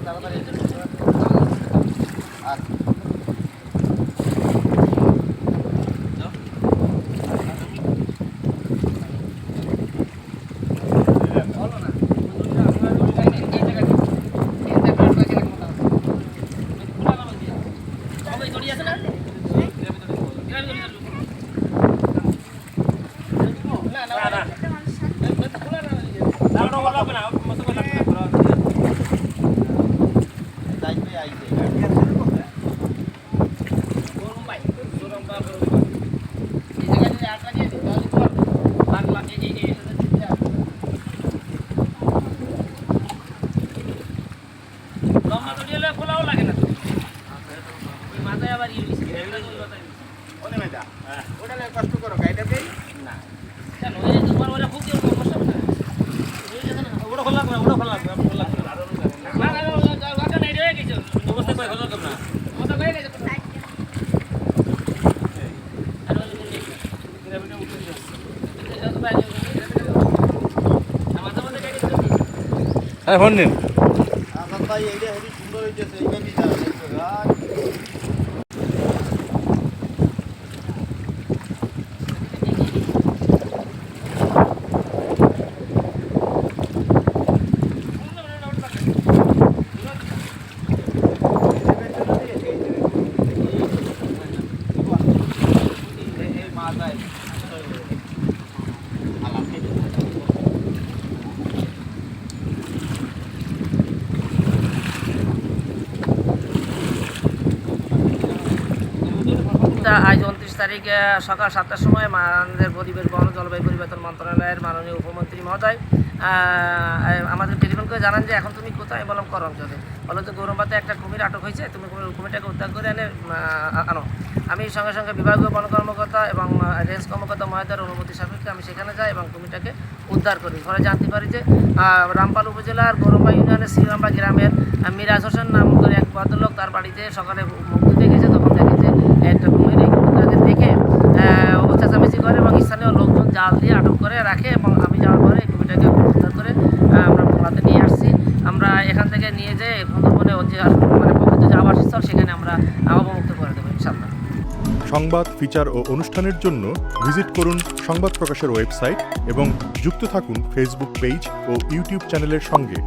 kadar yedim. ওটা কষ্ট করো দেই না। কেন এই তোমার ওরা খুব দিয়ে সমস্যা না ওটা খোলা করে ওটা খোলা করে খোলা করে না না ওটা নাই রে কিছু অবস্থা কই খোলা করব না ওটা কই গেছে হ্যাঁ ফোন নিন। ভাই এইটা হেভি সুন্দর আর তা আজ উনত্রিশ তারিখে সকাল সাতটার সময় আমাদের পরিবেশ বন, জলবায়ু পরিবর্তন মন্ত্রণালয়ের মাননীয় উপমন্ত্রী মহোদয় আমাদের টেলিফোন করে জানান যে এখন তুমি কোথায়? বললাম কর অঞ্চলে বলো যে গৌরবাতে একটা কুমির আটক হয়েছে, তুমি কুমির- কুমিরটাকে উদ্ধার করে এনে আনো। আমি সঙ্গে সঙ্গে বিভাগীয় বন কর্মকর্তা এবং রেঞ্জ কর্মকর্তা মহোদয়ের অনুমতি সাপেক্ষে আমি সেখানে যাই এবং কুমিরটাকে উদ্ধার করি। পরে জানতে পারি যে রামপাল উপজেলার গৌরম্বা ইউনিয়নের শ্রীরাম্বা গ্রামের মিরাজ হোসেন নাম করে এক ভদ্রলোক তার বাড়িতে সকালে মুক্তি দেখেছে তখন দেখে যে একটা কুমির এই কুমিরটাকে দেখে আহ, ও চেঁচামেচি করে এবং স্থানীয় লোকজন জাল দিয়ে আটক করে রাখে এবং আমি যাওয়ার পরে এই উদ্ধার করে আমরা মোংলাতে নিয়ে আসছি। আমরা এখান থেকে নিয়ে যেয়ে সুন্দরবনে যে মানে প্রকৃত যে আবাসস্থল, সেখানে আমরা অবমুক্ত করে দেবো ইনশাল্লাহ সংবাদ, ফিচার ও অনুষ্ঠানের জন্য ভিজিট করুন সংবাদ প্রকাশের ওয়েবসাইট এবং যুক্ত থাকুন ফেসবুক পেজ ও ইউটিউব চ্যানেলের সঙ্গে।